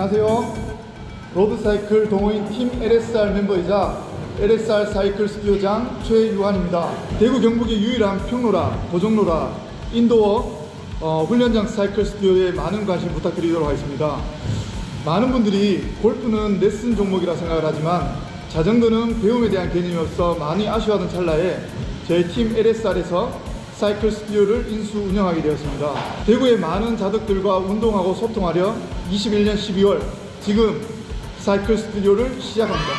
안녕하세요. 로드사이클 동호인 팀 LSR 멤버이자 LSR 사이클 스튜디오장 최유한입니다. 대구 경북의 유일한 평로라, 도정로라, 인도어 어, 훈련장 사이클 스튜디오에 많은 관심 부탁드리도록 하겠습니다. 많은 분들이 골프는 레슨 종목이라 생각을 하지만 자전거는 배움에 대한 개념이 없어 많이 아쉬워하던 찰나에 저희 팀 LSR에서 사이클 스튜디오를 인수 운영하게 되었습니다. 대구의 많은 자덕들과 운동하고 소통하려 21년 12월 지금 사이클 스튜디오를 시작합니다.